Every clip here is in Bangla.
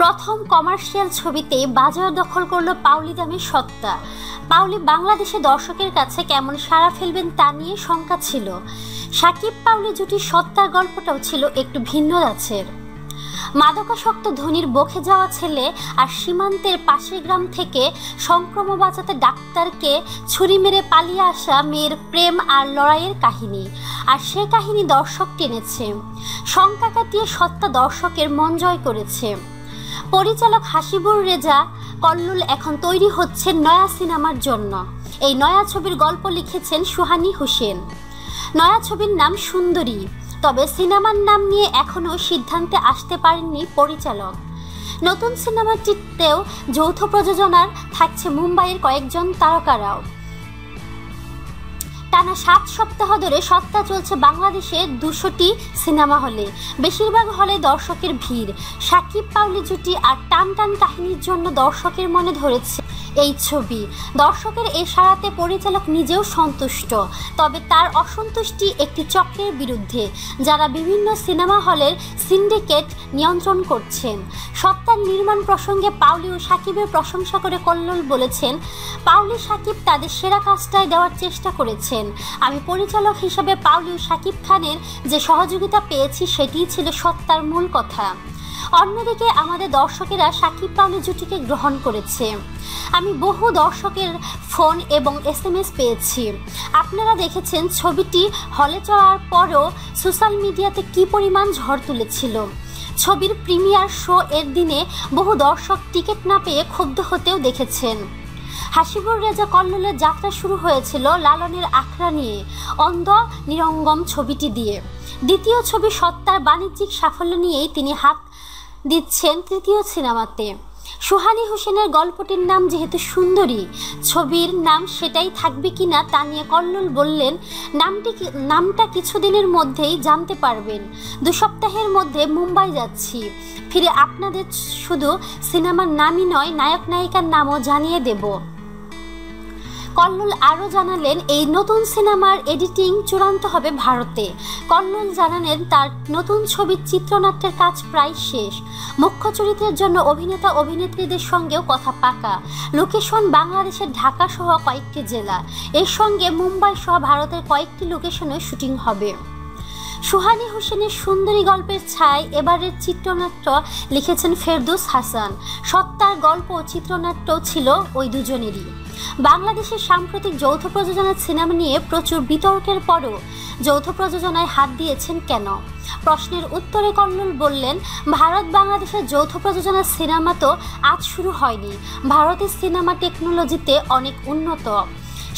প্রথম কমার্শিয়াল ছবিতে বাজার দখল করল পাউলি দামের সত্তা। পাউলি বাংলাদেশে দর্শকের কাছে কেমন সাড়া ফেলবেন তা নিয়ে শঙ্কা ছিল। সাকিব পাউলি জুটির সত্তার গল্পটাও ছিল একটু ভিন্ন গাছের মাদকাসক্ত ধনির বখে যাওয়া ছেলে আর সীমান্তের পাশের গ্রাম থেকে সংক্রমণ বাঁচাতে ডাক্তারকে ছুরি মেরে পালিয়ে আসা মেয়ের প্রেম আর লড়াইয়ের কাহিনী। আর সে কাহিনী দর্শক টেনেছে। শঙ্কা কাটিয়ে সত্তা দর্শকের মন জয় করেছে। পরিচালক হাসিবুর রেজা, কল্লুল এখন তৈরি হচ্ছে নয়া সিনেমার জন্য। এই নয়া ছবির গল্প লিখেছেন সুহানি হোসেন। নয়া ছবির নাম সুন্দরী, তবে সিনেমার নাম নিয়ে এখনও সিদ্ধান্তে আসতে পারেননি পরিচালক। নতুন সিনেমাটিতেও যৌথ প্রযোজনার থাকছে মুম্বাইয়ের কয়েকজন তারকারাও। টানা সাত সপ্তাহ ধরে সত্তা চলছে বাংলাদেশে দুশোটি সিনেমা হলে। বেশিরভাগ হলে দর্শকের ভিড়। সাকিব পাউলি জুটি আর টান টান কাহিনীর জন্য দর্শকের মনে ধরেছে এই ছবি। দর্শকের এই সারাতে পরিচালক নিজেও সন্তুষ্ট। তবে তার অসন্তুষ্টি একটি চক্রের বিরুদ্ধে, যারা বিভিন্ন সিনেমা হলের সিন্ডিকেট নিয়ন্ত্রণ করছেন। সত্তার নির্মাণ প্রসঙ্গে পাউলি ও সাকিবের প্রশংসা করে কল্লোল বলেছেন পাউলি সাকিব তাদের সেরা কাজটাই দেওয়ার চেষ্টা করেছেন। আমি পরিচালক হিসেবে পাউলি ও সাকিব খানের যে সহযোগিতা পেয়েছি, সেটিই ছিল সত্তার মূল কথা। অন্যদিকে আমাদের দর্শকেরা সাকিব পাউলি জুটিকে গ্রহণ করেছে। আমি বহু দর্শকের ফোন এবং এস এম এস পেয়েছি। আপনারা দেখেছেন ছবিটি। হলে চলার পরও সোশ্যাল মিডিয়াতে কি পরিমাণ ঝড় তুলেছিল? ছবির প্রিমিয়ার শো এর দিনে বহু দর্শক টিকিট না পেয়ে ক্ষুব্ধ হতেও দেখেছেন। হাসিবুর রেজা কল্লোলের যাত্রা শুরু হয়েছিল লালনের আখড়া নিয়ে, অন্ধ নিরঙ্গম ছবিটি দিয়ে। দ্বিতীয় ছবি সত্তার বাণিজ্যিক সাফল্য নিয়েই তিনি হাত দিচ্ছেন তৃতীয় সিনেমাতে। সুহানি হোসেনের গল্পটির নাম যেহেতু সুন্দরী, ছবির নাম সেটাই থাকবে কি না তা নিয়ে কল্লোল বললেন, নামটি নামটা কিছুদিনের মধ্যেই জানতে পারবেন। দু সপ্তাহের মধ্যে মুম্বাই যাচ্ছি। ফিরে আপনাদের শুধু সিনেমার নামই নয় নায়ক নায়িকার নামও জানিয়ে দেব। কল্লোল আরও জানালেন, এই নতুন সিনেমার এডিটিং চূড়ান্ত হবে ভারতে। কল্লোল জানালেন, তার নতুন ছবির চিত্রনাট্যের কাজ প্রায় শেষ। মুখ্য চরিত্রের জন্য অভিনেতা, অভিনেত্রীদের সঙ্গেও কথা পাকা। লোকেশন বাংলাদেশের ঢাকা সহ কয়েকটি জেলা। এর সঙ্গে মুম্বাই সহ ভারতের কয়েকটি লোকেশনে শুটিং হবে। সুহানি হোসেনের সুন্দরী গল্পের ছায় এবারের চিত্রনাট্য লিখেছেন ফেরদুস হাসান। সত্তার গল্প চিত্রনাট্য ছিল ওই দুজনেরই। বাংলাদেশের সাম্প্রতিক যৌথ প্রযোজনার সিনেমা নিয়ে প্রচুর বিতর্কের পরও যৌথ প্রযোজনায় হাত দিয়েছেন কেন? প্রশ্নের উত্তরে কর্নুল বললেন, ভারত বাংলাদেশের যৌথ প্রযোজনার সিনেমা তো আজ শুরু হয়নি। ভারতের সিনেমা টেকনোলজিতে অনেক উন্নত।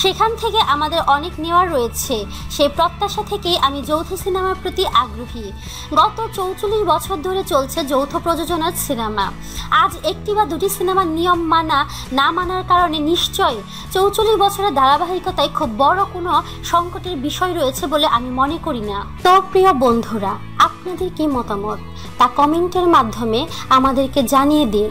সেখান থেকে আমাদের অনেক নেওয়ার রয়েছে। সেই প্রত্যাশা থেকেই আমি যৌথ সিনেমার প্রতি আগ্রহী। গত চৌচল্লিশ বছর ধরে চলছে যৌথ প্রযোজনার সিনেমা। আজ একটি বা দুটি সিনেমার নিয়ম মানা, না মানার কারণে নিশ্চয় চৌচল্লিশ বছরের ধারাবাহিকতায় খুব বড় কোনো সংকটের বিষয় রয়েছে বলে আমি মনে করি না। তো প্রিয় বন্ধুরা, আপনাদের কি মতামত? তা কমেন্টের মাধ্যমে আমাদেরকে জানিয়ে দিন।